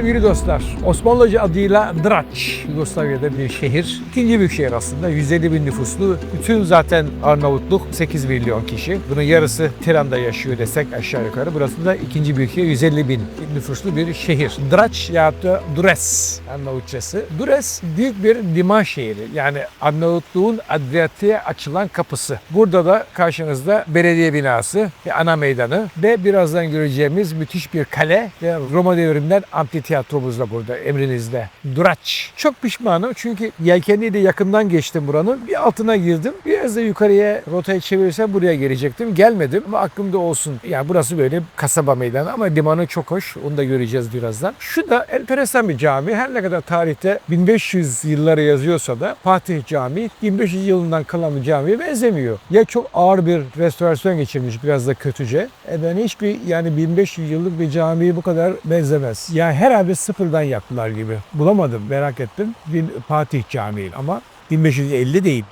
Sevgili dostlar, Osmanlıca adıyla Draç, Yugoslavya'da bir şehir. İkinci büyük şehir aslında, 150 bin nüfuslu. Bütün zaten Arnavutluk 8 milyon kişi. Bunun yarısı Tiran'da yaşıyor desek aşağı yukarı. Burası da ikinci büyük şehir, 150 bin nüfuslu bir şehir. Draç ya da Dures Arnavutçası. Dures büyük bir liman şehri. Yani Arnavutluğun Adriyatik'e açılan kapısı. Burada da karşınızda belediye binası ana meydanı ve birazdan göreceğimiz müthiş bir kale ve Roma devrinden amfiteyatromuz da burada emrinizde. Duraç. Çok pişmanım çünkü yelkenliyle yakından geçtim buranın. Bir altına girdim. Biraz da yukarıya rotayı çevirirsem buraya gelecektim. Gelmedim ama aklımda olsun. Yani burası böyle kasaba meydanı ama limanı çok hoş. Onu da göreceğiz birazdan. Şu da enteresan bir cami. Her ne kadar tarihte 1500 yılları yazıyorsa da Fatih Camii 1500 yılından kalan bir camiye benzemiyor. Ya çok ağır bir restorasyon geçirmiş biraz da kötüce. E ben hiçbir yani 1500 yıllık bir camiye bu kadar benzemez. Yani herhalde sıfırdan yaptılar gibi. Bulamadım merak ettim. Bir Fatih Camii ama 1550 değil.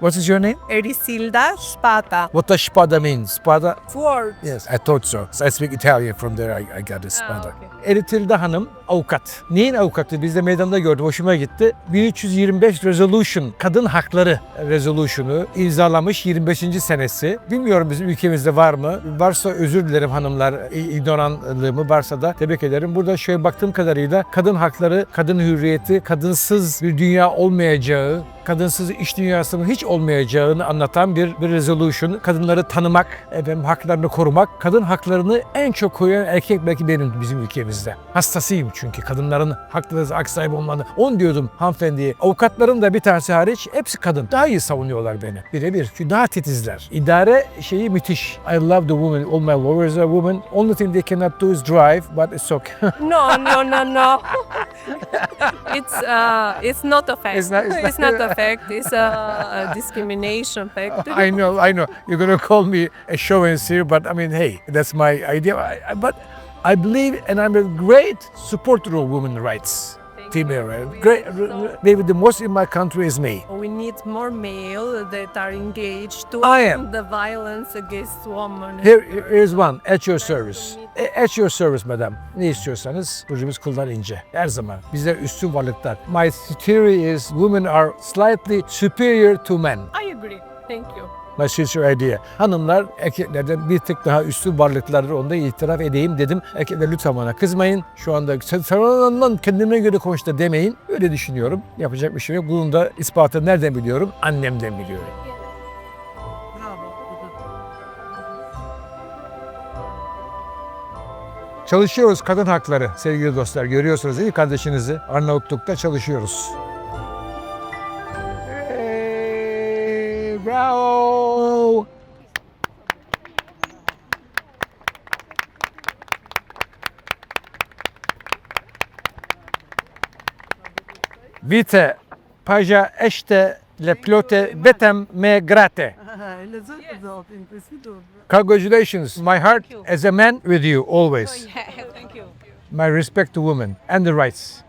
What is your name? Erisilda Spada. What does spada mean? Spada? Sword. Yes, I thought so. so I speak Italian from there. I, I got this spada. okay. Eritilda Hanım avukat. Neyin avukatı? Biz de meydanda gördüm. Hoşuma gitti. 1325 Resolution, kadın hakları resolution'u imzalamış 25. senesi. Bilmiyorum bizim ülkemizde var mı? Varsa özür dilerim hanımlar. İgnoranlığımı varsa da tebrik ederim. Burada şöyle baktığım kadarıyla kadın hakları, kadın hürriyeti, kadınsız bir dünya olmayacağı, kadınsız iş dünyasının hiç olmayacağını anlatan bir, bir resolution. Kadınları tanımak, efendim haklarını korumak. Kadın haklarını en çok koruyan erkek belki benim bizim ülkemizde. Hastasıyım çünkü kadınların hakları hak sahibi olmalı. On diyordum hanımefendiye. Avukatların da bir tanesi hariç hepsi kadın. Daha iyi savunuyorlar beni. Birebir. Çünkü daha titizler. İdare şeyi müthiş. I love the woman. All my lawyers are women. Only thing they cannot do is drive, but it's okay. No, no, no, no. It's uh, it's not a fact. It's not- it's not, not- a fact. It's a, a discrimination fact. I know, I know. You're gonna call me a chauvinist, but I mean, hey, that's my idea. I, I, but I believe, and I'm a great supporter of women's rights. Female. Great. Maybe the most in my country is me. We need more male that are engaged to I am. end the violence against women. Here, here's one at your service. E, At your service madam. Ne istiyorsanız burcumuz kuldan ince. Her zaman. Bizler üstün varlıklar. My theory is women are slightly superior to men. I agree. Thank you. Sincere idea. Hanımlar erkeklerden bir tık daha üstün varlıklardır. Onu da itiraf edeyim dedim. Erkekler lütfen bana kızmayın. Şu anda sen, kendime göre konuş da demeyin. Öyle düşünüyorum. Yapacak bir şey yok. Bunun da ispatını nereden biliyorum? Annemden biliyorum. Çalışıyoruz kadın hakları sevgili dostlar. Görüyorsunuz değil mi kardeşinizi? Arnavutluk'ta çalışıyoruz. Hey, bravo! Vite, paja ešte le plote betem me grate. Congratulations. My heart as a man with you always. Thank you. My respect to women and the rights.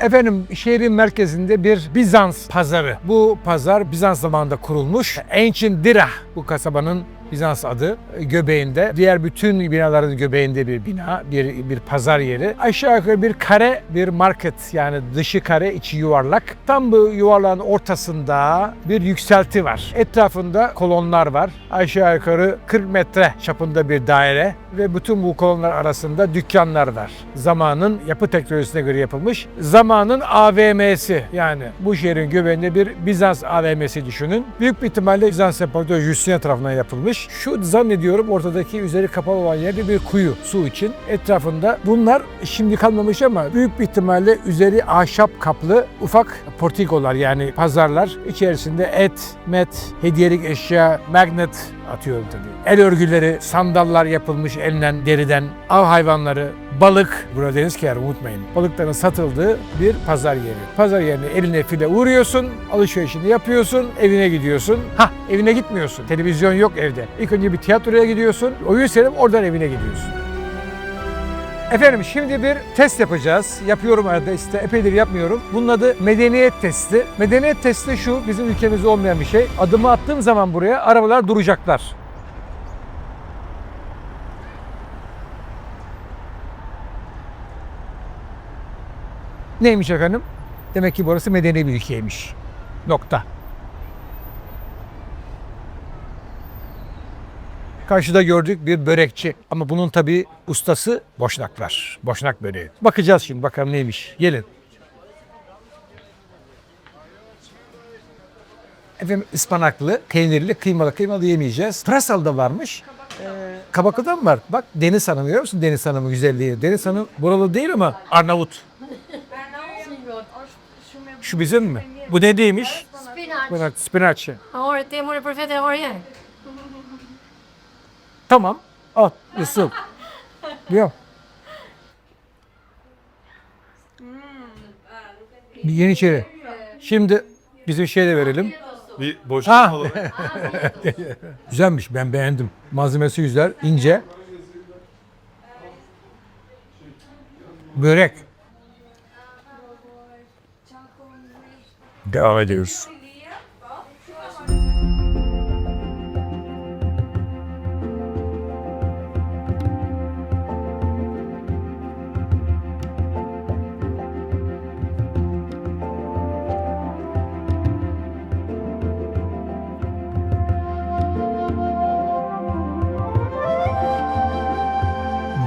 Efendim şehrin merkezinde bir Bizans pazarı. Bu pazar Bizans zamanında kurulmuş. Ancient Dirah bu kasabanın Bizans adı göbeğinde. Diğer bütün binaların göbeğinde bir bina, bir, bir pazar yeri. Aşağı yukarı bir kare, bir market yani dışı kare, içi yuvarlak. Tam bu yuvarlağın ortasında bir yükselti var. Etrafında kolonlar var. Aşağı yukarı 40 metre çapında bir daire ve bütün bu kolonlar arasında dükkanlar var. Zamanın yapı teknolojisine göre yapılmış. Zamanın AVM'si yani bu şehrin göbeğinde bir Bizans AVM'si düşünün. Büyük bir ihtimalle Bizans İmparatoru Justinian tarafından yapılmış. Şu zannediyorum ortadaki üzeri kapalı olan yerde bir kuyu su için. Etrafında bunlar şimdi kalmamış ama büyük bir ihtimalle üzeri ahşap kaplı ufak portikolar yani pazarlar. İçerisinde et, met, hediyelik eşya, magnet atıyorum tabii. El örgüleri, sandallar yapılmış elinden, deriden, av hayvanları, balık, burada deniz kenarı unutmayın. Balıkların satıldığı bir pazar yeri. Pazar yerine eline file vuruyorsun, alışverişini yapıyorsun, evine gidiyorsun. Ha evine gitmiyorsun. Televizyon yok evde. İlk önce bir tiyatroya gidiyorsun, oyun seyredip oradan evine gidiyorsun. Efendim şimdi bir test yapacağız. Yapıyorum arada işte epeydir yapmıyorum. Bunun adı medeniyet testi. Medeniyet testi şu bizim ülkemizde olmayan bir şey. Adımı attığım zaman buraya arabalar duracaklar. Neymiş efendim? Demek ki burası medeni bir ülkeymiş. Nokta. Karşıda gördük bir börekçi. Ama bunun tabii ustası boşnaklar. Boşnak böreği. Bakacağız şimdi bakalım neymiş. Gelin. Efendim ıspanaklı, peynirli, kıymalı, kıymalı yemeyeceğiz. Pırasalı da varmış. Kabaklı da mı var? Bak Deniz Hanım görüyor musun Deniz Hanım'ın güzelliği? Deniz Hanım buralı değil ama Arnavut. Şu bizim mi? Bu ne değilmiş? Spinach. Spinach. Spinach. Ahora temos el perfecto de oraya. Tamam. Al. Yusuf. Yok. Bir Yeniçeri. Şimdi bizim şey de verelim. Bir boşluk Ha. olarak. Güzelmiş ben beğendim. Malzemesi güzel, ince. Börek. Devam ediyoruz.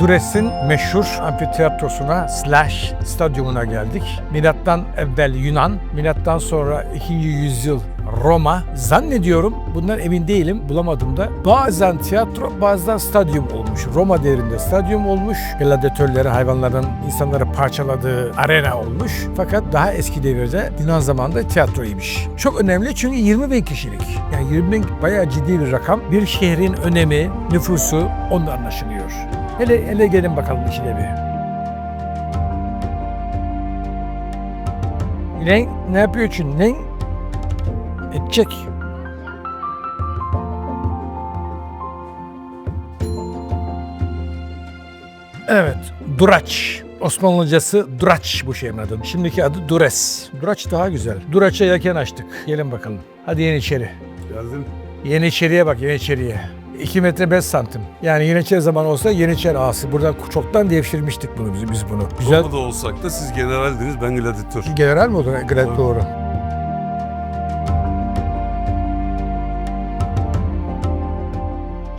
Dures'in meşhur amfiteyatrosuna slash stadyumuna geldik. Milattan evvel Yunan, milattan sonra 2. yüzyıl Roma. Zannediyorum, bundan emin değilim, bulamadım da. Bazen tiyatro, bazen stadyum olmuş. Roma devrinde stadyum olmuş. Gladyatörleri, hayvanların insanları parçaladığı arena olmuş. Fakat daha eski devirde Yunan zamanında tiyatroymuş. Çok önemli çünkü 20 bin kişilik. Yani 20 bin bayağı ciddi bir rakam. Bir şehrin önemi, nüfusu onda anlaşılıyor. Hele, hele gelin bakalım içine bir. Ne, ne yapıyor için? Ne? Edecek. Evet, Duraç. Osmanlıcası Duraç bu şeyin adı. Şimdiki adı Dures. Duraç daha güzel. Duraç'a yelken açtık. Gelin bakalım. Hadi Yeniçeri. Geldim. Yeniçeri'ye bak Yeniçeri'ye. 2 metre 5 santim. Yani Yeniçeri zaman olsa Yeniçeri ağası. Buradan çoktan devşirmiştik bunu biz, biz bunu. Güzel. Roma'da olsak da siz generaldiniz ben gladyatör. General mi oldu? Gayet doğru.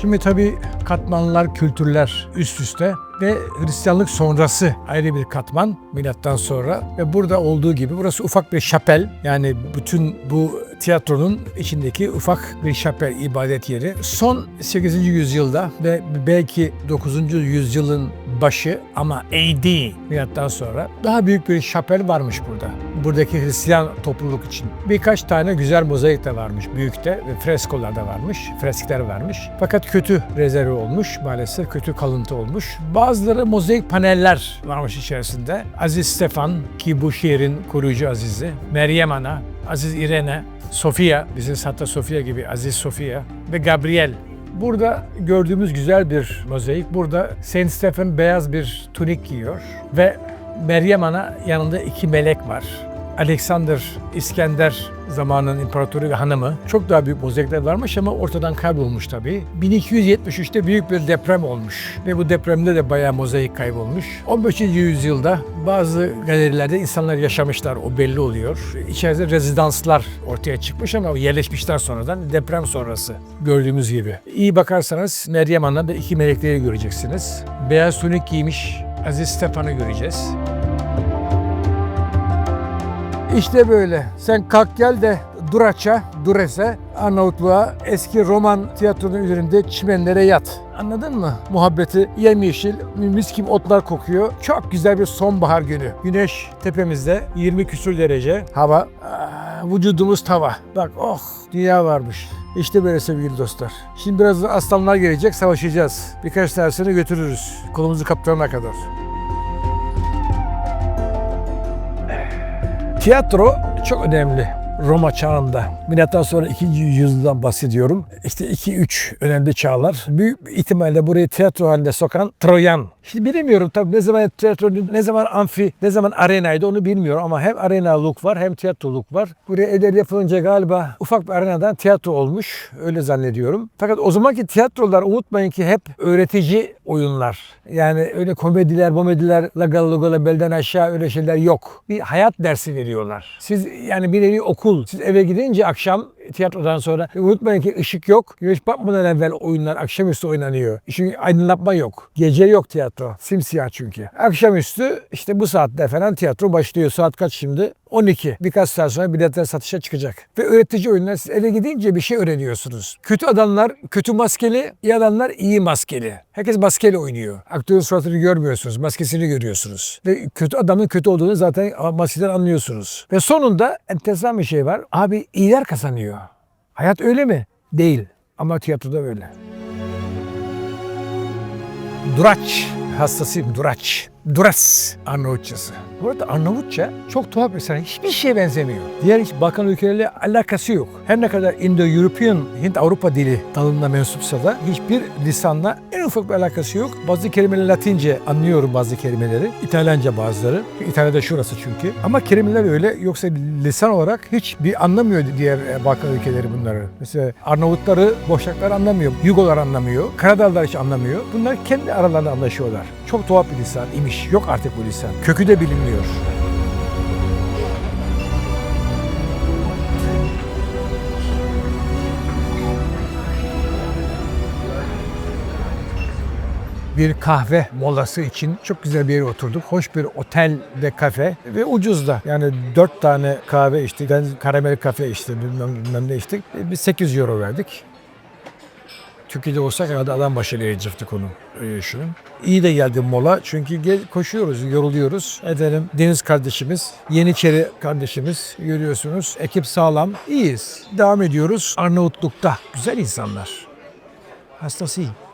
Şimdi tabii katmanlar, kültürler üst üste ve Hristiyanlık sonrası ayrı bir katman milattan sonra ve burada olduğu gibi burası ufak bir şapel yani bütün bu tiyatronun içindeki ufak bir şapel ibadet yeri. Son 8. yüzyılda ve belki 9. yüzyılın başı ama AD milattan sonra daha büyük bir şapel varmış burada. Buradaki Hristiyan topluluk için. Birkaç tane güzel mozaik de varmış büyükte ve freskolar da varmış, freskler varmış. Fakat kötü rezerve olmuş maalesef kötü kalıntı olmuş. Bazıları mozaik paneller varmış içerisinde. Aziz Stefan ki bu şehrin koruyucu azizi, Meryem Ana, Aziz İrene, Sofia, bizim Santa Sofia gibi Aziz Sofia ve Gabriel Burada gördüğümüz güzel bir mozaik. Burada Saint Stephen beyaz bir tunik giyiyor ve Meryem Ana yanında iki melek var. Alexander İskender zamanının imparatoru ve hanımı. Çok daha büyük mozaikler varmış ama ortadan kaybolmuş tabii. 1273'te büyük bir deprem olmuş ve bu depremde de bayağı mozaik kaybolmuş. 15. yüzyılda bazı galerilerde insanlar yaşamışlar o belli oluyor. İçeride rezidanslar ortaya çıkmış ama yerleşmişler sonradan deprem sonrası gördüğümüz gibi. İyi bakarsanız Meryem Ana iki melekleri göreceksiniz. Beyaz tunik giymiş Aziz Stefan'ı göreceğiz. İşte böyle. Sen kalk gel de Duraç'a, Dures'e, Arnavutluğa, eski Roman tiyatronun üzerinde çimenlere yat. Anladın mı? Muhabbeti yemyeşil, mis gibi otlar kokuyor. Çok güzel bir sonbahar günü. Güneş tepemizde 20 küsur derece. Hava, aa, vücudumuz tava. Bak oh dünya varmış. İşte böyle sevgili dostlar. Şimdi biraz aslanlar gelecek, savaşacağız. Birkaç tanesini götürürüz. Kolumuzu kaptırana kadar. Tiyatro çok önemli. Roma çağında. Milattan sonra 2. yüzyıldan bahsediyorum. İşte 2-3 önemli çağlar. Büyük ihtimalle burayı tiyatro haline sokan Troyan. Şimdi bilemiyorum tabii ne zaman tiyatro, ne zaman amfi, ne zaman arenaydı onu bilmiyorum ama hem arenaluk var hem tiyatroluk var. Buraya evler yapılınca galiba ufak bir arenadan tiyatro olmuş. Öyle zannediyorum. Fakat o zamanki tiyatrolar unutmayın ki hep öğretici oyunlar. Yani öyle komediler, lagalı lagalı belden aşağı öyle şeyler yok. Bir hayat dersi veriyorlar. Siz yani bir nevi okul. Siz eve gidince akşam tiyatrodan sonra unutmayın ki ışık yok. Güneş batmadan evvel oyunlar akşamüstü oynanıyor. Çünkü aydınlatma yok. Gece yok tiyatro. Simsiyah çünkü. Akşamüstü işte bu saatte falan tiyatro başlıyor. Saat kaç şimdi? 12. Birkaç saat sonra biletler satışa çıkacak. Ve öğretici oyunlar siz eve gidince bir şey öğreniyorsunuz. Kötü adamlar kötü maskeli, iyi adamlar iyi maskeli. Herkes maskeli oynuyor. Aktörün suratını görmüyorsunuz, maskesini görüyorsunuz. Ve kötü adamın kötü olduğunu zaten maskeden anlıyorsunuz. Ve sonunda enteresan bir şey var. Abi iyiler kazanıyor. Hayat öyle mi? Değil. Ama tiyatroda öyle. Duraç hastasıyım Duraç. Duras Arnavutçası. Bu arada Arnavutça çok tuhaf bir sana hiçbir şeye benzemiyor. Diğer hiç Balkan ülkeleriyle alakası yok. Her ne kadar Indo-European, Hint-Avrupa dili dalına mensupsa da hiçbir lisanla en ufak bir alakası yok. Bazı kelimeler Latince anlıyorum bazı kelimeleri. İtalyanca bazıları. İtalya'da şurası çünkü. Ama kelimeler öyle yoksa lisan olarak hiç bir anlamıyor diğer e, Balkan ülkeleri bunları. Mesela Arnavutları, Boşnaklar anlamıyor. Yugolar anlamıyor. Karadağlılar hiç anlamıyor. Bunlar kendi aralarında anlaşıyorlar. Çok tuhaf bir lisan imiş. Yok artık bu lisan. Kökü de bilinmiyor. Bir kahve molası için çok güzel bir yere oturduk. Hoş bir otel ve kafe ve ucuz da. Yani dört tane kahve içtik. Ben karamel kafe içtim, bilmem, bilmem ne içtik. Biz 8 euro verdik. Türkiye'de olsak herhalde adam başı verecektik onu. Öyle. İyi de geldi mola çünkü gel, koşuyoruz, yoruluyoruz. Efendim Deniz kardeşimiz, Yeniçeri kardeşimiz görüyorsunuz. Ekip sağlam, iyiyiz. Devam ediyoruz. Arnavutluk'ta güzel insanlar. Hastasıyım.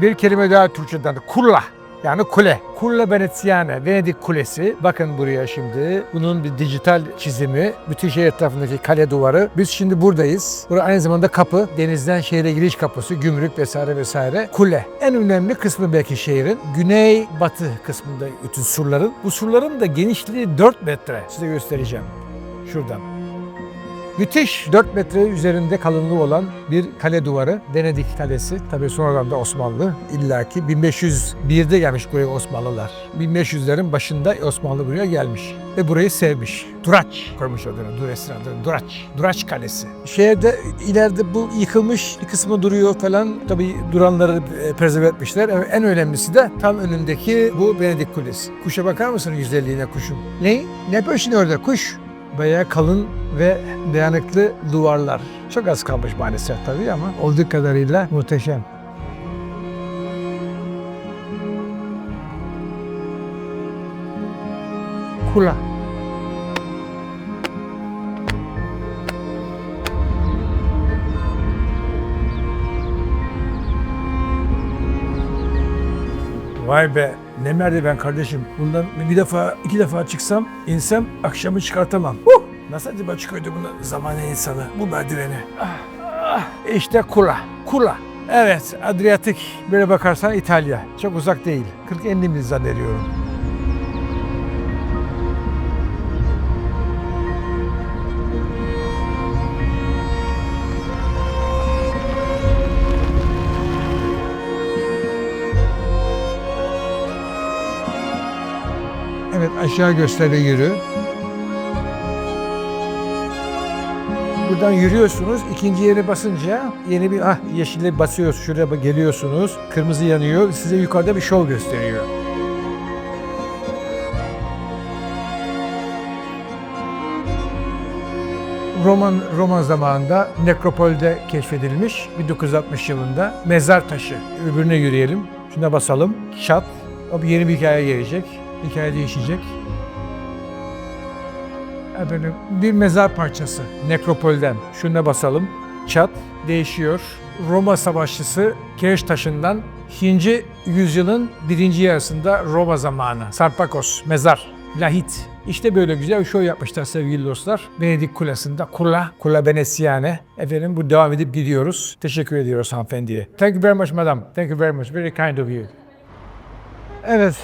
Bir kelime daha Türkçeden kulla. Yani kule. Kulla Veneziana, Venedik Kulesi. Bakın buraya şimdi. Bunun bir dijital çizimi. Bütün şehir etrafındaki kale duvarı. Biz şimdi buradayız. Burası aynı zamanda kapı. Denizden şehre giriş kapısı, gümrük vesaire vesaire. Kule. En önemli kısmı belki şehrin. Güney batı kısmında bütün surların. Bu surların da genişliği 4 metre. Size göstereceğim. Şuradan. Müthiş 4 metre üzerinde kalınlığı olan bir kale duvarı. Venedik Kalesi. Tabii sonradan da Osmanlı. illaki 1501'de gelmiş buraya Osmanlılar. 1500'lerin başında Osmanlı buraya gelmiş. Ve burayı sevmiş. Duraç koymuş adını. Dures'in adını. Duraç. Duraç Kalesi. Şehirde ileride bu yıkılmış bir kısmı duruyor falan. Tabii duranları e, prezerve etmişler. En önemlisi de tam önündeki bu Venedik Kulesi. Kuşa bakar mısın güzelliğine kuşum? Ne? Ne yapıyorsun orada kuş? Bayağı kalın ve dayanıklı duvarlar. Çok az kalmış maalesef tabii ama olduğu kadarıyla muhteşem. Kula. Vay be ne merdiven kardeşim. Bundan bir defa iki defa çıksam insem akşamı çıkartamam. Huh! Nasıl acaba çıkıyordu bunu zamane insanı bu merdiveni? Ah, ah. İşte Kula. Kula. Evet Adriyatik böyle bakarsan İtalya. Çok uzak değil. 40-50 mil zannediyorum. Aşağı göstere yürü. Buradan yürüyorsunuz. ikinci yere basınca yeni bir ah yeşile basıyorsunuz. Şuraya geliyorsunuz. Kırmızı yanıyor. Size yukarıda bir şov gösteriyor. Roman Roman zamanında nekropolde keşfedilmiş 1960 yılında mezar taşı. Öbürüne yürüyelim. Şuna basalım. Şat. O bir yeni bir hikaye gelecek. Hikaye değişecek. Efendim, bir mezar parçası nekropolden. Şuna basalım. Çat değişiyor. Roma savaşçısı Kereş taşından 2. yüzyılın birinci yarısında Roma zamanı. Sarpakos, mezar, lahit. İşte böyle güzel bir show yapmışlar sevgili dostlar. Venedik Kulesi'nde. Kula, Kula Veneziane. Efendim bu devam edip gidiyoruz. Teşekkür ediyoruz hanımefendiye. Thank you very much madam. Thank you very much. Very kind of you. Evet,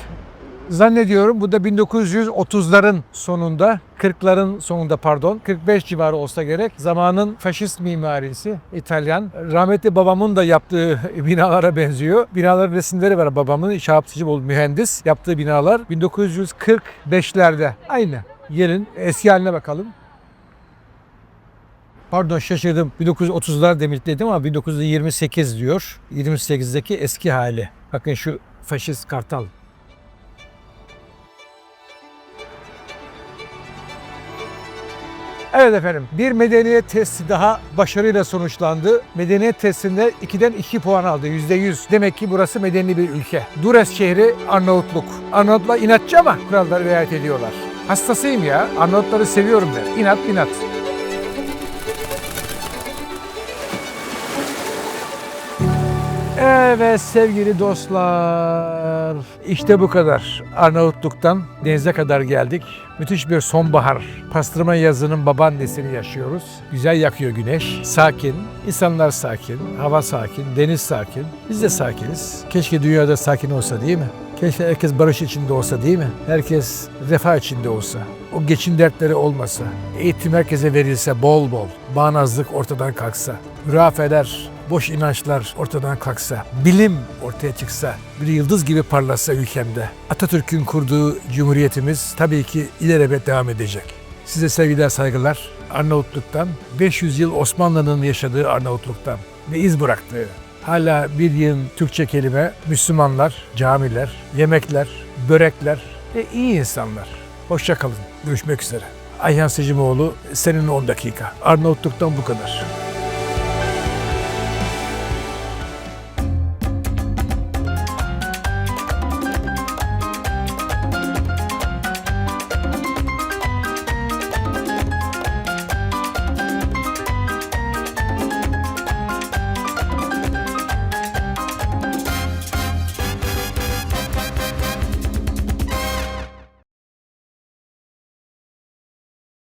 Zannediyorum bu da 1930'ların sonunda, 40'ların sonunda pardon, 45 civarı olsa gerek. Zamanın faşist mimarisi İtalyan. Rahmetli babamın da yaptığı binalara benziyor. Binaların resimleri var babamın. İnşaatçı bol mühendis yaptığı binalar 1945'lerde. Aynı. Gelin eski haline bakalım. Pardon şaşırdım. 1930'lar demek dedim ama 1928 diyor. 28'deki eski hali. Bakın şu faşist kartal. Evet efendim bir medeniyet testi daha başarıyla sonuçlandı. Medeniyet testinde 2'den 2 puan aldı %100. Demek ki burası medeni bir ülke. Dures şehri Arnavutluk. Arnavutlar inatçı ama kurallara riayet ediyorlar. Hastasıyım ya. Arnavutları seviyorum ben. İnat inat. Evet sevgili dostlar. İşte bu kadar. Arnavutluk'tan denize kadar geldik. Müthiş bir sonbahar. Pastırma yazının babaannesini yaşıyoruz. Güzel yakıyor güneş. Sakin. insanlar sakin. Hava sakin. Deniz sakin. Biz de sakiniz. Keşke dünyada sakin olsa değil mi? Keşke herkes barış içinde olsa değil mi? Herkes refah içinde olsa. O geçim dertleri olmasa. Eğitim herkese verilse bol bol. Bağnazlık ortadan kalksa. Hürafeler, boş inançlar ortadan kalksa. Bilim ortaya çıksa. Bir yıldız gibi parlasa ülkemde. Atatürk'ün kurduğu cumhuriyetimiz tabii ki ilelebet devam edecek. Size sevgiler saygılar. Arnavutluk'tan, 500 yıl Osmanlı'nın yaşadığı Arnavutluk'tan ve iz bıraktığı Hala bir yığın Türkçe kelime, Müslümanlar, camiler, yemekler, börekler ve iyi insanlar. Hoşça kalın. Görüşmek üzere. Ayhan Secimoğlu, senin 10 dakika. Arnavutluk'tan bu kadar.